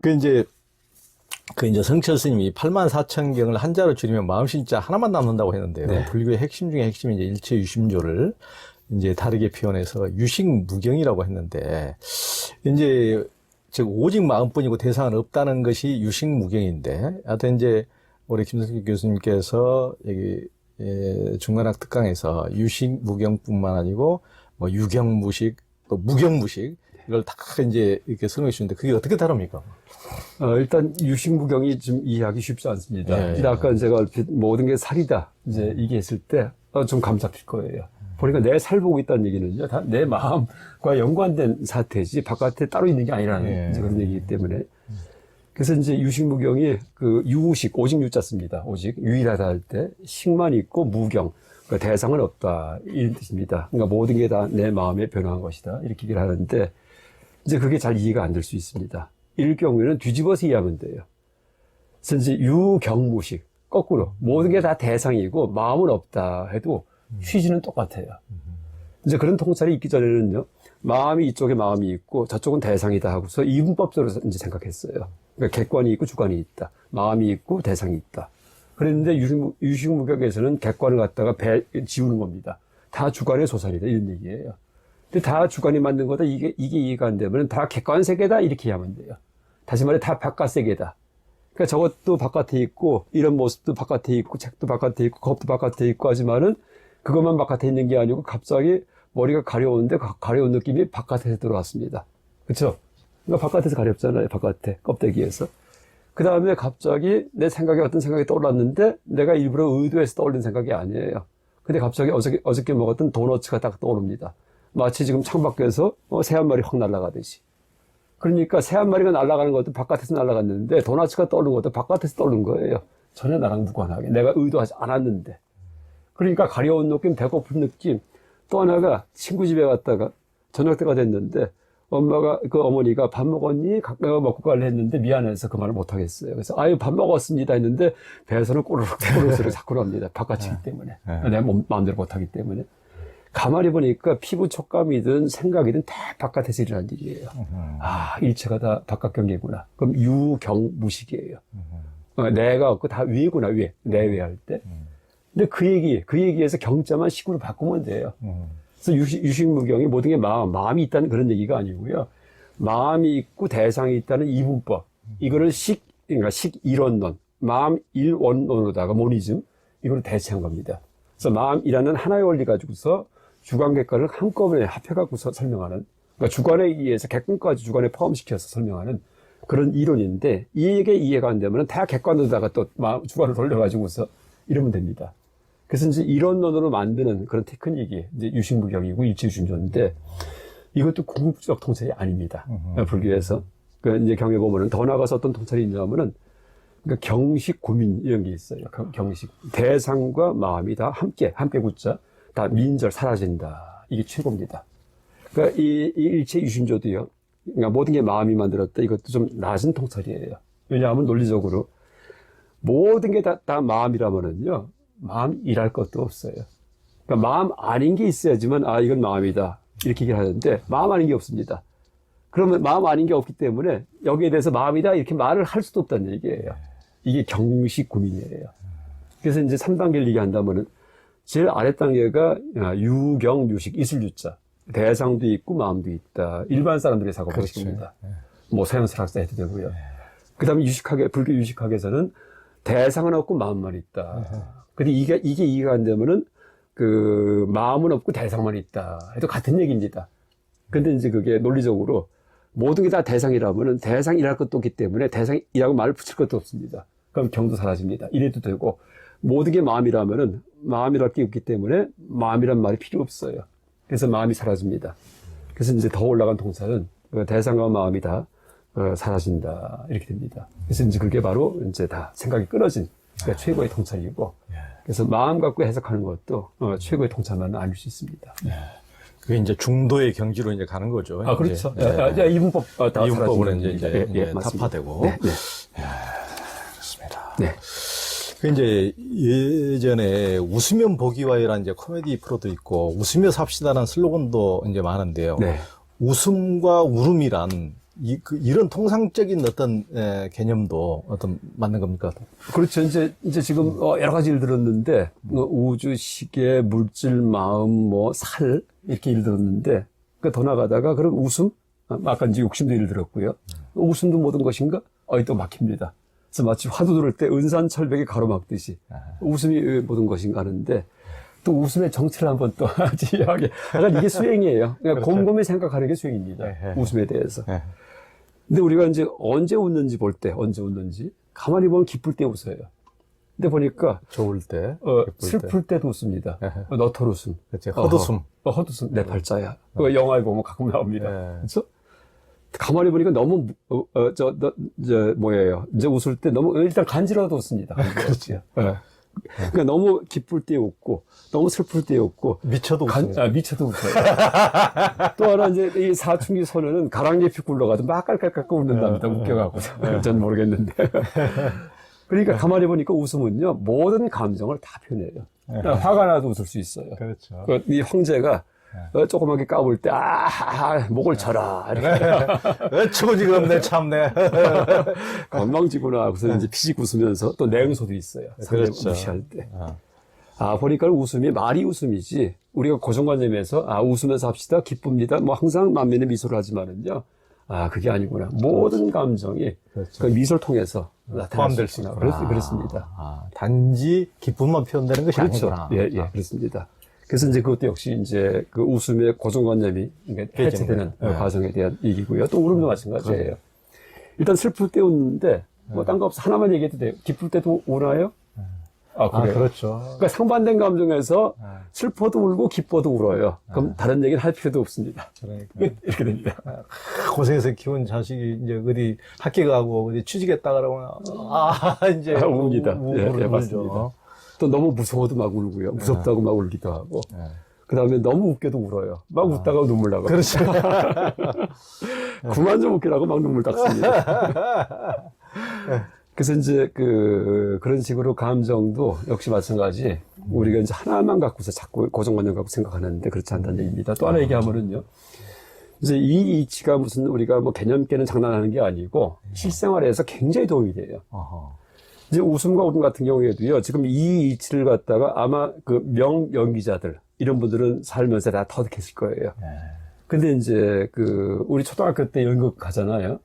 그 이제 그 이제 성철 스님이 8만 4천 경을 한자로 줄이면 마음신자 하나만 남는다고 했는데요. 네. 불교의 핵심 중에 핵심이 이제 일체 유심조를 이제 다르게 표현해서 유식무경이라고 했는데 이제 즉 오직 마음뿐이고 대상은 없다는 것이 유식무경인데 하여튼 이제 우리 김성기 교수님께서 여기 예, 중간학 특강에서 유식무경뿐만 아니고 뭐 유경무식 또 무경무식 이걸 다 이제 이렇게 설명해 주는데 그게 어떻게 다릅니까? 어, 일단 유식무경이 좀 이해하기 쉽지 않습니다. 예, 예. 아까 제가 얼핏 모든 게 살이다 이제 이게 했을 때좀 감잡힐 거예요. 보니까 내 살 보고 있다는 얘기는요, 다 내 마음과 연관된 사태지 바깥에 따로 있는 게 아니라는 예. 이제 그런 얘기이기 때문에. 그래서 이제 유식무경이 그 유식 오직 유자 씁니다. 오직 유일하다 할 때 식만 있고 무경 그 대상은 없다 이런 뜻입니다. 그러니까 모든 게 다 내 마음에 변화한 것이다 이렇게 얘기를 하는데 이제 그게 잘 이해가 안 될 수 있습니다. 일 경우에는 뒤집어서 이해하면 돼요. 이제 유경무식 거꾸로 모든 게 다 대상이고 마음은 없다 해도 취지는 똑같아요. 이제 그런 통찰이 있기 전에는요 마음이 이쪽에 마음이 있고 저쪽은 대상이다 하고서 이분법적으로 이제 생각했어요. 그러니까 객관이 있고 주관이 있다. 마음이 있고 대상이 있다. 그랬는데 유식, 유식무격에서는 객관을 갖다가 배, 지우는 겁니다. 다 주관의 소산이다 이런 얘기예요. 근데 다 주관이 만든 거다 이게 이게 이해가 안 되면 다 객관 세계다 이렇게 하면 돼요. 다시 말해 다 바깥 세계다. 그러니까 저것도 바깥에 있고 이런 모습도 바깥에 있고 책도 바깥에 있고 겁도 바깥에 있고 하지만은 그것만 바깥에 있는 게 아니고 갑자기 머리가 가려운데 가- 가려운 느낌이 바깥에서 들어왔습니다. 그렇죠? 그러니까 바깥에서 가렵잖아요. 바깥에 껍데기에서. 그 다음에 갑자기 내 생각에 어떤 생각이 떠올랐는데 내가 일부러 의도해서 떠올린 생각이 아니에요. 근데 갑자기 어저께, 어저께 먹었던 도너츠가 딱 떠오릅니다. 마치 지금 창밖에서 어, 새한 마리 확 날아가듯이. 그러니까 새 한 마리가 날아가는 것도 바깥에서 날아갔는데 도너츠가 떠오른 것도 바깥에서 떠오른 거예요. 전혀 나랑 무관하게. 내가 의도하지 않았는데. 그러니까 가려운 느낌, 배고픈 느낌. 또 하나가 친구 집에 갔다가 저녁 때가 됐는데 엄마가 그 어머니가 밥 먹었니? 가까이 먹고 갈래 했는데 미안해서 그 말을 못 하겠어요. 그래서 아유 밥 먹었습니다 했는데 배에서는 꼬르륵 꼬르륵 소리 자꾸 납니다. 바깥이기 때문에 네. 내 몸, 마음대로 못 하기 때문에 가만히 보니까 피부 촉감이든 생각이든 다 바깥에서 일어난 일이에요. 아 일체가 다 바깥 경계구나. 그럼 유경 무식이에요. 어, 내가 없고 다 위구나 위에 내외할 때. 근데 그 얘기 그 얘기에서 경자만 식으로 바꾸면 돼요. 그래서 유식, 유식무경이 모든 게 마음, 마음이 있다는 그런 얘기가 아니고요. 마음이 있고 대상이 있다는 이분법. 이거를 식, 그러니까 식일원론, 마음 일원론으로다가 모니즘, 이걸 대체한 겁니다. 그래서 마음이라는 하나의 원리 가지고서 주관 객관을 한꺼번에 합해갖고서 설명하는, 그러니까 주관에 의해서 객관까지 주관에 포함시켜서 설명하는 그런 이론인데, 이게 이해가 안 되면 다 객관으로다가 또 주관을 돌려가지고서 이러면 됩니다. 그래서 이제 이론론으로 만드는 그런 테크닉이 이제 유식무경이고 일치유심조인데 이것도 궁극적 통찰이 아닙니다. 불교에서. 그 이제 경에 보면은 더 나가서 어떤 통찰이 있냐면은 그러니까 경식 고민 이런 게 있어요. 경- 경식 대상과 마음이 다 함께 함께 굳자 다 민절 사라진다. 이게 최고입니다. 그러니까 이, 이 일체 유심조도요. 그러니까 모든 게 마음이 만들었다. 이것도 좀 낮은 통찰이에요. 왜냐하면 논리적으로 모든 게 다, 다 마음이라면은요, 마음 일할 것도 없어요. 그러니까 마음 아닌 게 있어야지만, 아, 이건 마음이다. 이렇게 얘기를 하는데, 마음 아닌 게 없습니다. 그러면 마음 아닌 게 없기 때문에, 여기에 대해서 마음이다. 이렇게 말을 할 수도 없다는 얘기예요. 이게 경식 고민이에요. 그래서 이제 3단계를 얘기한다면은, 제일 아래 단계가 아, 유경, 유식, 이슬 유자. 대상도 있고 마음도 있다. 일반 사람들의 사고 그렇죠. 방식입니다. 뭐 서양 철학자 해도 되고요. 그 다음에 유식학에, 불교 유식학에서는 대상은 없고 마음만 있다. 근데 이게, 이게 이해가 안 되면은 그 마음은 없고 대상만 있다. 해도 같은 얘기입니다. 근데 이제 그게 논리적으로 모든 게 다 대상이라면은 대상이랄 것도 없기 때문에 대상이라고 말을 붙일 것도 없습니다. 그럼 경도 사라집니다. 이래도 되고 모든 게 마음이라면은 마음이랄 게 없기 때문에 마음이란 말이 필요 없어요. 그래서 마음이 사라집니다. 그래서 이제 더 올라간 통찰은 그 대상과 마음이 다 어, 사라진다 이렇게 됩니다. 그래서 이제 그게 바로 이제 다 생각이 끊어진 그러니까 최고의 통찰이고 그래서 마음 갖고 해석하는 것도 어, 최고의 통찰만 아닐 수 있습니다. 그게 이제 중도의 경지로 이제 가는 거죠. 아 그렇죠. 이제. 야, 야, 야, 이분법 어, 다 이분법으로 이제. 이제, 예, 예. 타파되고. 네, 네. 그렇습니다. 네. 그 이제 예전에 웃으면 보기와이라는 이제 코미디 프로도 있고 웃으며 삽시다라는 슬로건도 이제 많은데요. 네. 웃음과 울음이란 이, 그, 이런 통상적인 어떤 에, 개념도 어떤 맞는 겁니까? 그렇죠. 이제, 이제 지금 어, 여러 가지 를 들었는데, 뭐 우주, 시계, 물질, 마음, 뭐, 살, 이렇게 예를 들었는데, 그더 나가다가, 그럼 웃음? 아, 아까 이제 욕심도 예를 들었고요. 웃음도 모든 것인가? 어, 또 막힙니다. 그래서 마치 화두 들을 때 은산 철벽이 가로막듯이 웃음이 모든 것인가 하는데, 또 웃음의 정체를 한번 또 지하게. 약간 이게 수행이에요. 그러니까 곰곰이 생각하는 게 수행입니다. 에헤. 웃음에 대해서. 예. 근데 우리가 이제 언제 웃는지 볼 때, 언제 웃는지, 가만히 보면 기쁠 때 웃어요. 근데 보니까, 좋을 때, 어, 기쁠 때. 슬플 때 도 웃습니다. 에헤. 어, 너털 웃음. 그치, 헛웃음. 어허. 어, 헛웃음. 내 팔자야. 그거 영화에 보면 가끔 나옵니다. 예. 그래서 가만히 보니까 너무, 무- 어, 어, 저, 너, 저, 뭐예요. 이제 웃을 때 너무, 일단 간지러도 웃습니다. 그렇지. 예. 그러니까 너무 기쁠 때 웃고, 너무 슬플 때 웃고, 미쳐도 간. 아, 미쳐도 웃어요. 또 하나 이제 이 사춘기 소녀는 가랑잎이 굴러가도 막 깔깔깔깔 웃는답니다. 웃겨가고. 전 모르겠는데. 그러니까 가만히 보니까 웃음은요, 모든 감정을 다 표현해요. 그러니까 화가 나도 웃을 수 있어요. 그렇죠. 그, 이 황제가 어, 조그맣게 까불 때, 아, 아, 목을 쳐라. 이렇게 내 참네. 건망지구나. 그래서 이제 피식 웃으면서 또 냉소도 있어요. 상대 그렇죠. 무시할 때. 아. 아, 보니까 웃음이 말이 웃음이지. 우리가 고정관념에서, 아, 웃으면서 합시다. 기쁩니다. 뭐 항상 만면에 미소를 하지만은요. 아, 그게 아니구나. 모든 감정이 그렇죠. 그 미소를 통해서 나타날 포함될 수. 있구나. 그렇, 그렇습니다. 아, 단지 기쁨만 표현되는 것이 그렇죠. 아니구나. 예, 예, 그렇습니다. 그래서 이제 그것도 역시 이제 그 웃음의 고정관념이 해체되는 네. 과정에 대한 얘기고요. 또 울음도 마찬가지예요. 일단 슬플 때 웃는데 뭐 딴 거 없어 하나만 얘기해도 돼요. 기쁠 때도 우나요? 아, 아, 그래요? 그렇죠. 그러니까 상반된 감정에서 아, 슬퍼도 울고 기뻐도 울어요. 그럼 다른 얘기는 할 필요도 없습니다. 그러니까. 끝. 이렇게 됩니다. 고생해서 키운 자식이 이제 어디 학교 가고 어디 취직했다 그러면 아 이제 아, 웁니다. 우- 우- 예. 예, 맞습니다. 또 너무 무서워도 막 울고요. 무섭다고 막 울기도 하고. 예. 그 다음에 너무 웃겨도 울어요. 막 웃다가 눈물 나고. 그렇죠. 그만 좀 웃기라고 막 눈물 닦습니다. 그래서 이제 그, 그런 식으로 감정도 역시 마찬가지. 우리가 이제 하나만 갖고서 자꾸 고정관념 갖고 생각하는데 그렇지 않다는 얘기입니다. 또 하나 얘기하면은요. 이제 이 이치가 무슨 우리가 뭐 개념 깨는 장난하는 게 아니고 실생활에서 굉장히 도움이 돼요. 어허. 이제 웃음과 울음 같은 경우에도요, 지금 이 이치를 갖다가 아마 그 명 연기자들, 이런 분들은 살면서 다 터득했을 거예요. 예. 근데 이제 그, 우리 초등학교 때 연극 가잖아요.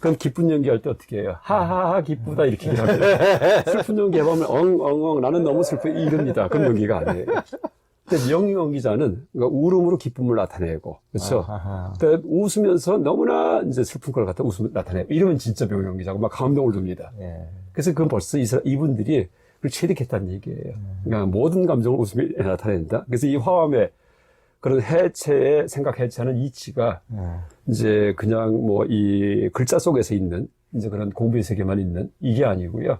그럼 기쁜 연기할 때 어떻게 해요? 하하하 기쁘다 이렇게 얘기합니다. 슬픈 연기 해보면 엉엉엉 나는 너무 슬퍼 이럽니다. 그런 연기가 아니에요. 근데 명 연기자는 그러니까 울음으로 기쁨을 나타내고 그렇죠. 아하. 그러니까 웃으면서 너무나 이제 슬픈 걸 갖다 웃으면 나타내고 이러면 진짜 명 연기자고 막 감동을 줍니다. 예. 그래서 그건 벌써 이 이분들이 그걸 체득했다는 얘기예요. 그러니까 모든 감정을 웃음이 나타낸다. 그래서 이 화음의 그런 해체의 생각 해체하는 이치가 예. 이제 그냥 뭐 이 글자 속에서 있는 이제 그런 공부의 세계만 있는 이게 아니고요.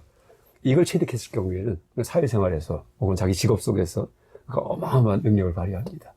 이걸 체득했을 경우에는 사회생활에서 혹은 자기 직업 속에서 그 어마어마한 능력을 발휘합니다.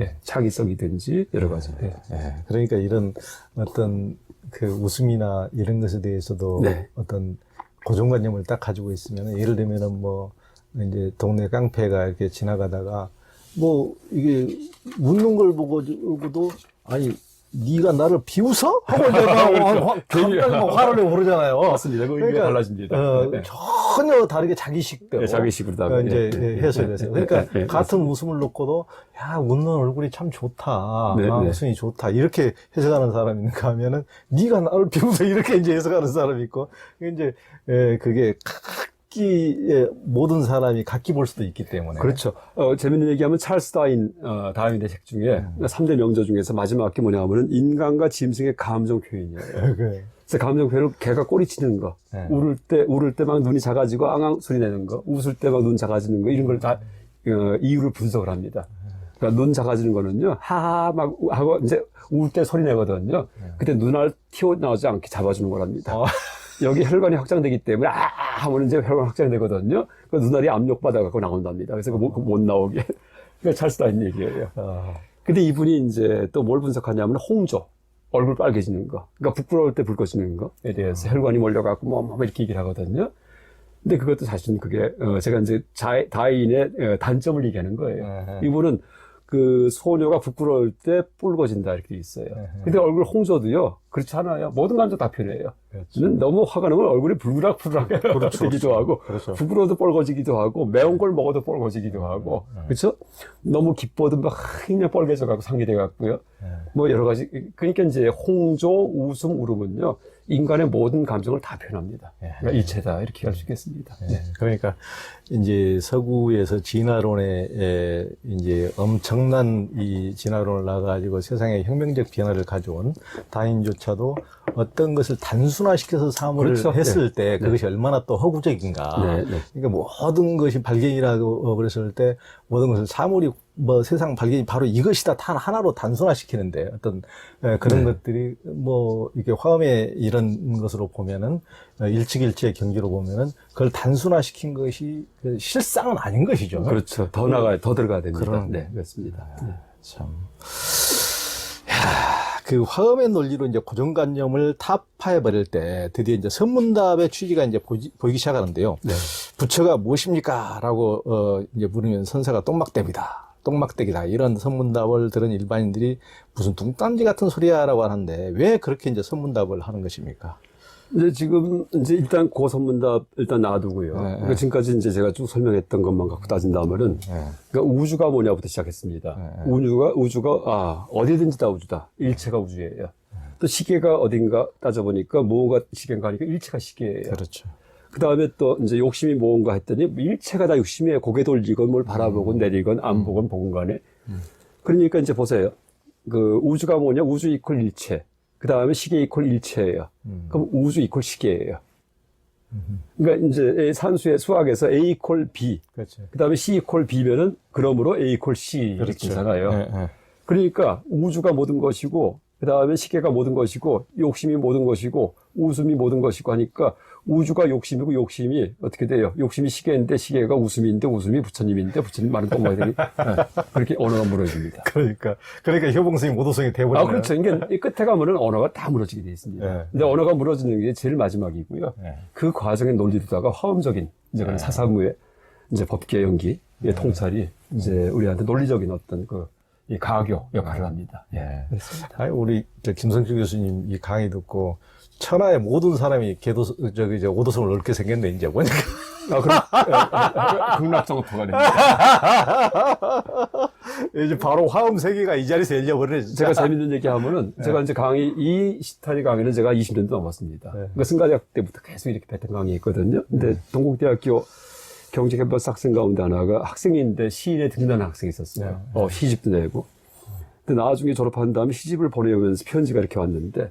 예, 창의성이든지 여러 가지. 예. 예. 그러니까 이런 어떤 그 웃음이나 이런 것에 대해서도 네. 어떤 고정관념을 딱 가지고 있으면 예를 들면은 뭐 이제 동네 깡패가 이렇게 지나가다가 뭐 이게 웃는 걸 보고도 아니 네가 나를 비웃어? 하고 화- 갑자기 막 화를 내고 그러잖아요. 맞습니다. 그 의미가 그러니까, 달라집니다. 어, 네. 전혀 다르게 자기식대로 네, 자기식으로 어, 이제 예, 예, 됐어요. 예, 그러니까 예, 예, 같은 웃음을 놓고도 야 웃는 얼굴이 참 좋다, 네, 아, 네. 웃음이 좋다 이렇게 해석하는 사람이 있는가 하면은 네가 나를 비웃어 이렇게 이제 해석하는 사람이 있고 이제 예, 그게 각기 예, 모든 사람이 각기 볼 수도 있기 때문에 그렇죠. 어, 재밌는 얘기하면 찰스 다인, 어, 다윈의 책 중에 음. 삼 3대 명저 중에서 마지막 게 뭐냐 하면은 인간과 짐승의 감정 표현이에요. 그, 그래서 감정 표현을 개가 꼬리치는 거, 네. 울을 때, 울을 때 막 눈이 작아지고 앙앙 소리 내는 거, 웃을 때 막 눈 작아지는 거, 이런 걸 다, 어, 이유를 분석을 합니다. 그러니까 눈 작아지는 거는요, 하하 막 하고 이제 울 때 소리 내거든요. 그때 눈알 튀어나오지 않게 잡아주는 거랍니다. 어. 여기 혈관이 확장되기 때문에 아 하면 이제 혈관 확장되거든요. 그 눈알이 압력 받아갖고 나온답니다. 그래서 그 못, 못 나오게. 그러니까 찰스 다인 얘기예요. 어, 근데 이분이 이제 또 뭘 분석하냐면 홍조. 얼굴 빨개지는 거. 그러니까 부끄러울 때 붉어지는 거에 대해서 혈관이 몰려갖고 뭐, 뭐 이렇게 얘기를 하거든요. 근데 그것도 사실은 그게, 어, 제가 이제 자, 다인의 어, 단점을 얘기하는 거예요. 에헤. 이분은 그 소녀가 부끄러울 때 붉어진다 이렇게 돼 있어요. 에헤. 근데 얼굴 홍조도요, 그렇지 않아요. 모든 감정 다 표현해요. 그렇죠. 너무 화가 나면 얼굴이 불그락불그락 되기도 하고, 그렇죠. 부끄러워도 뻘거지기도 하고, 매운 걸 먹어도 뻘거지기도 하고, 그렇죠? 너무 기뻐도 막 그냥 뻘개져가고 상기돼갖고요. 네. 뭐 여러 가지. 그러니까 이제 홍조, 웃음, 울음은요, 인간의 모든 감정을 다 표현합니다. 예. 그러니까 일체다. 이렇게 할 수 있겠습니다. 네. 그러니까 이제 서구에서 진화론에 에, 이제 엄청난 이 진화론을 나가지고 세상에 혁명적 변화를 가져온 다인조 차도 어떤 것을 단순화시켜서 사물을 그렇죠. 했을 때 그것이 얼마나 또 허구적인가. 네, 네. 그러니까 모든 것이 발견이라고 그랬을 때 모든 것을 사물이 뭐 세상 발견이 바로 이것이다 단 하나로 단순화시키는데 어떤 에, 그런 네. 것들이 뭐 이게 화음의 이런 것으로 보면은 어, 일측일치의 경지로 보면은 그걸 단순화시킨 것이 그 실상은 아닌 것이죠. 그렇죠. 더 나가야, 더 들어가야 됩니다. 그런- 네, 그렇습니다. 네. 참. 야, 그 화음의 논리로 이제 고정관념을 타파해 버릴 때 드디어 이제 선문답의 취지가 이제 보이기, 보이기 시작하는데요. 네. 부처가 무엇입니까? 라고, 어, 이제 물으면 선사가 똥막대입니다. 똥막대기다. 이런 선문답을 들은 일반인들이 무슨 뚱딴지 같은 소리야 라고 하는데 왜 그렇게 이제 선문답을 하는 것입니까? 이제 지금 이제 일단 고선문답 일단 놔두고요. 네, 그러니까 지금까지 이제 제가 쭉 설명했던 것만 갖고 따진다면은 네. 그러니까 우주가 뭐냐부터 시작했습니다. 네. 우주가 우주가 아 어디든지 다 우주다. 일체가 우주예요. 또 시계가 어딘가 따져보니까 뭐가 시계인가 하니까 일체가 시계예요. 그렇죠. 그 다음에 또 이제 욕심이 뭔가 했더니 일체가 다 욕심이에요. 고개 돌리건 뭘 바라보건 내리건 안 보건 보건 간에. 그러니까 이제 보세요. 그 우주가 뭐냐? 우주 이퀄 일체. 그 다음에 시계 이퀄 일체예요. 음. 그럼 우주 이퀄 시계예요. 그러니까 이제 산수의 수학에서 A 이퀄 B. 그렇죠. 그 다음에 C 이퀄 B면은 그러므로 A 이퀄 C 이렇게 되잖아요. 네, 네. 그러니까 우주가 모든 것이고 그 다음에 시계가 모든 것이고 욕심이 모든 것이고 웃음이 모든 것이고 하니까 우주가 욕심이고 욕심이 어떻게 돼요? 욕심이 시계인데 시계가 웃음인데 웃음이 부처님인데 부처님 말은 똥마들이 그렇게 언어가 무너집니다. 그러니까, 그러니까 효봉성이 모도성이 돼버리는. 아 그렇죠. 이게 이 끝에 가면은 언어가 다 무너지게 돼 있습니다. 네. 근데 언어가 무너지는 게 제일 마지막이고요. 네. 그 과정의 논리로다가 화음적인 이제 그런 사사무의 이제 법계 연기의 통찰이 이제 우리한테 논리적인 어떤 그이 가교 역할을 합니다. 예. 그렇습니다. 아니, 우리 저 김성주 교수님 이 강의 듣고 천하의 모든 사람이 개도 저기 이제 오도성을 넓게 생겼네 이제 보니까 아, 그럼, 극락정토가 됩니다. 이제 바로 화음 세계가 이 자리에서 열려버리네. 진짜. 제가 재밌는 얘기 하면은, 제가 이제 강의, 이 시타리 강의는 제가 20년도 넘었습니다. 그러니까 승가대학 때부터 계속 이렇게 뱉은 강의 있거든요. 근데 동국대학교 경제개발사 학생 가운데 하나가 학생인데 시인에 등단한 학생이 있었어요. 어, 시집도 내고. 근데 나중에 졸업한 다음에 시집을 보내면서 편지가 이렇게 왔는데,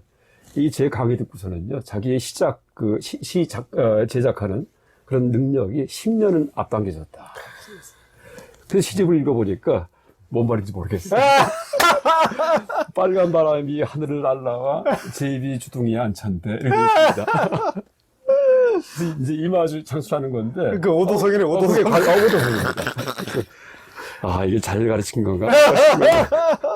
이 제 강의 듣고서는요, 자기의 시작, 그, 시, 시 작, 어, 제작하는 그런 능력이 10년은 앞당겨졌다. 그래서 시집을 읽어보니까 뭔 말인지 모르겠어요. 빨간 바람이 하늘을 날라와 제 입이 주둥이에 앉찬데 이렇게 있습니다. 이제 이마주 창출하는 건데 그 오도성이네 관- 어, 오도성입니다. 아 이게 잘 가르친 건가?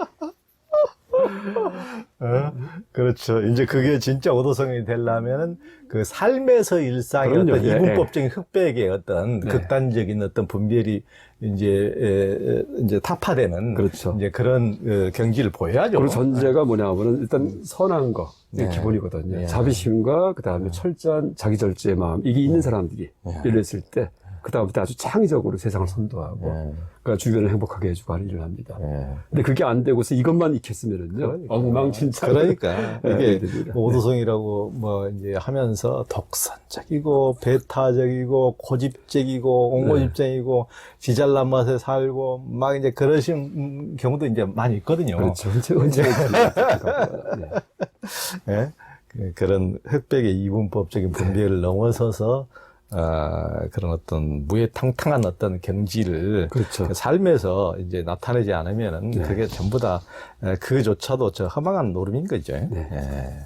어? 그렇죠. 이제 그게 진짜 오도성이 되려면은 그 삶에서 일상의 그럼요. 어떤 예, 이분법적인 흑백의 어떤 네. 극단적인 어떤 분별이 이제 에, 에, 이제 타파되는 그렇죠. 이제 그런 어, 경지를 보여야죠. 그리고 전제가 뭐냐면은 일단 선한 거 이게 네. 기본이거든요. 네. 자비심과 그 다음에 철저한 자기 절제의 마음 이게 있는 사람들이 네. 이랬을 때 그 다음부터 아주 창의적으로 세상을 선도하고 네. 그러니까 주변을 행복하게 해주고 하는 일을 합니다. 예. 근데 그게 안 되고서 이것만 익혔으면은요. 엉망진창. 그러니까 네, 이게. 뭐 오도성이라고 뭐 이제 하면서 독선적이고 배타적이고 고집적이고 옹고집적이고 지잘난 맛에 살고 막 이제 그러신 경우도 이제 많이 있거든요. 그렇죠. 언제 언제 네. 예? 그- 그런 흑백의 이분법적인 분별을 넘어서서 아, 그런 어떤 무해탕탕한 어떤 경지를 그렇죠. 그 삶에서 이제 나타내지 않으면은 네. 그게 전부 다 에, 그조차도 저 허망한 노름인 거죠. 네. 예.